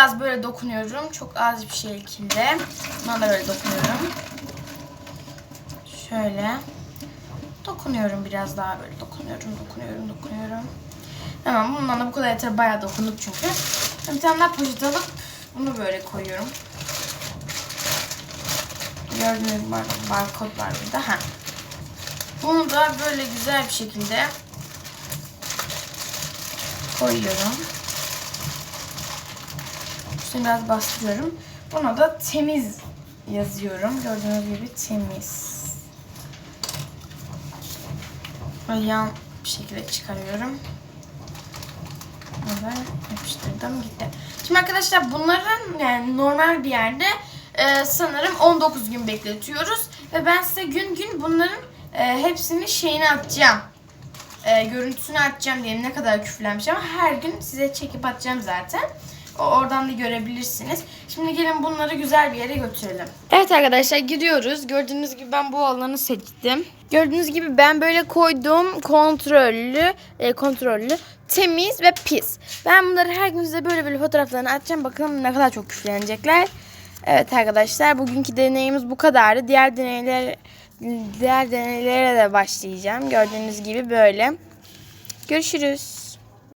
biraz böyle dokunuyorum. Çok az bir şekilde. Buna da böyle dokunuyorum. Şöyle. Dokunuyorum biraz daha böyle dokunuyorum, dokunuyorum, dokunuyorum. Tamam bundan da bu kadar yeter. Bayağı dokunduk çünkü. Bir tane daha poşet alıp bunu böyle koyuyorum. Gördüğünüz gibi bar barkod var burada. Ha. Bunu da böyle güzel bir şekilde koyuyorum. Üstüne biraz bastırıyorum. Buna da temiz yazıyorum. Gördüğünüz gibi temiz. Böyle yan bir şekilde çıkarıyorum. Böyle yapıştırdım gitti. Şimdi arkadaşlar bunların yani normal bir yerde e, sanırım 19 gün bekletiyoruz. Ve ben size gün gün bunların e, hepsini şeyini atacağım. E, görüntüsünü atacağım diye ne kadar küflenmiş ama her gün size çekip atacağım zaten. Oradan da görebilirsiniz. Şimdi gelin bunları güzel bir yere götürelim. Evet arkadaşlar gidiyoruz. Gördüğünüz gibi ben bu alanı seçtim. Gördüğünüz gibi ben böyle koydum kontrollü, e, kontrollü, temiz ve pis. Ben bunları her gün size böyle böyle fotoğraflarını atacağım. Bakalım ne kadar çok küflenecekler. Evet arkadaşlar bugünkü deneyimiz bu kadardı. Diğer deneyler diğer deneylere de başlayacağım. Gördüğünüz gibi böyle. Görüşürüz.